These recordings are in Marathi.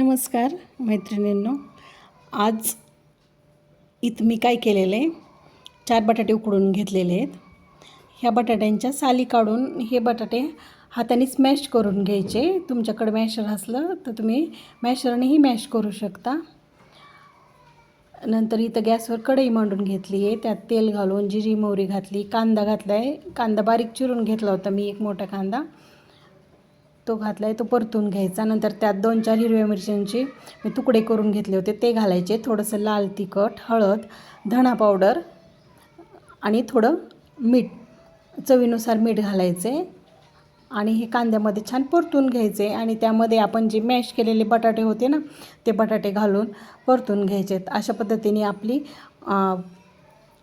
नमस्कार मैत्रिणींनो. आज इथं मी काय केलेलं आहे? चार बटाटे उकडून घेतलेले आहेत. ह्या बटाट्यांच्या साली काढून हे बटाटे हाताने स्मॅश करून घ्यायचे. तुमच्याकडे मॅशर असलं तर तुम्ही मॅशरनेही मॅश करू शकता. नंतर इथं गॅसवर कढई मांडून घेतली आहे. त्यात तेल घालून जिरी मोहरी घातली कांदा घातला आहे कांदा बारीक चिरून घेतला होता मी एक मोठा कांदा. तो घातला आहे तो परतून घ्यायचा. नंतर त्यात दोन चार हिरव्या मिरच्यांचे मी तुकडे करून घेतले होते. ते घालायचे. थोडंसं लाल तिखट हळद धणा पावडर आणि थोडं मीठ. चवीनुसार मीठ घालायचे आणि हे कांद्यामध्ये छान परतून घ्यायचे आणि त्यामध्ये आपण जे मॅश केलेले बटाटे होते ना ते बटाटे घालून परतून घ्यायचे अशा पद्धतीने आपली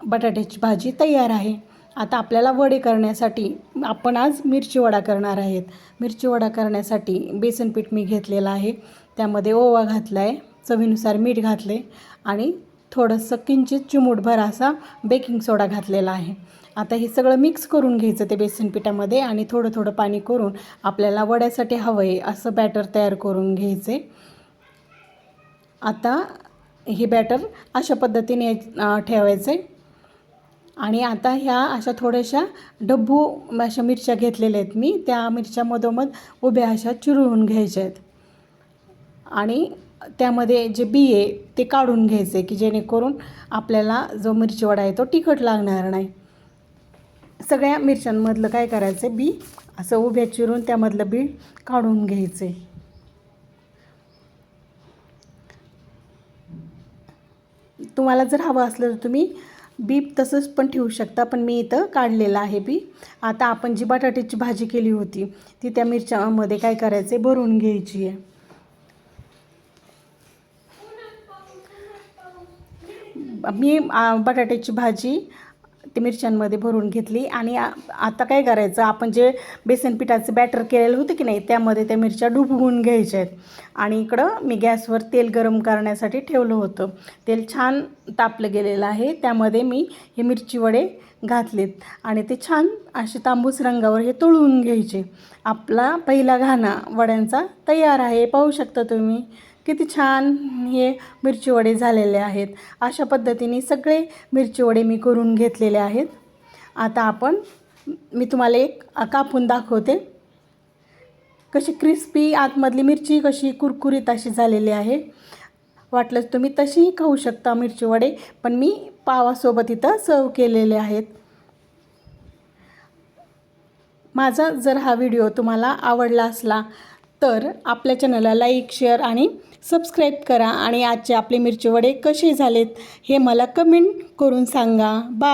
बटाट्याची भाजी तयार आहे. आता आपल्याला वडे करण्यासाठी आपण आज मिरची वडा करणार आहेत. मिरची वडा करण्यासाठी बेसन पीठ मी घेतलेलं आहे. त्यामध्ये ओवा घातला आहे चवीनुसार मीठ घातले आणि थोडंसं किंचित चिमूटभर असा बेकिंग सोडा घातलेला आहे. आता हे सगळं मिक्स करून घ्यायचं ते बेसन पिठामध्ये आणि थोडं थोडं पाणी करून आपल्याला वड्यासाठी हवं आहे असं बॅटर तयार करून घ्यायचे. आता हे बॅटर अशा पद्धतीने ठेवायचं. आहे आणि आता ह्या अशा थोड्याशा डब्बू अशा मिरच्या घेतलेल्या आहेत मी. त्या मिरच्या मधोमध उभ्या अशा चिरून घ्यायच्या आहेत. आणि त्यामध्ये जे बी आहे ते काढून घ्यायचे की जेणेकरून आपल्याला जो मिरची वडा आहे तो तिखट लागणार नाही. सगळ्या मिरच्यांमधलं काय करायचं बी असं उभ्या चिरून त्यामधलं बी काढून घ्यायचे तुम्हाला जर हवं असलं तर तुम्ही बी तसंच पण ठेवू शकता पण मी इथं काढलेलं आहे बी. आता आपण जी बटाट्याची भाजी केली होती ती त्या मिरच्यामध्ये काय करायचं आहे भरून घ्यायची आहे. मी बटाट्याची भाजी ती मिरच्यांमध्ये भरून घेतली आणि आता काय करायचं आपण जे बेसन पिठाचं बॅटर केलेलं होतं की नाही त्यामध्ये त्या मिरच्या डुबवून घ्यायच्या आहेत. आणि इकडं मी गॅसवर तेल गरम करण्यासाठी ठेवलं होतं. तेल छान तापलं गेलेलं आहे त्यामध्ये मी हे मिरची वडे घातलेत. आणि ते छान असे तांबूस रंगावर हे तळून घ्यायचे. आपला पहिला घाणा वड्यांचा तयार आहे पाहू शकता तुम्ही. किती छान हे मिरची वडे झालेले आहेत. अशा पद्धतीने सगळे मिरची वडे मी करून घेतलेले आहेत. आता आपण मी तुम्हाला एक कापून दाखवते. कशी क्रिस्पी आतमधली मिरची कशी कुरकुरीत अशी झालेली आहे. वाटलंच तुम्ही तशीही खाऊ शकता मिरची वडे पण मी पावासोबत इथं सर्व केलेले आहेत. माझा जर हा व्हिडिओ तुम्हाला आवडला असला तर आपल्या चॅनलला लाईक शेअर आणि सबस्क्राईब करा आणि आजचे आपले मिरची वडे कसे झालेत हे मला कमेंट करून सांगा. बा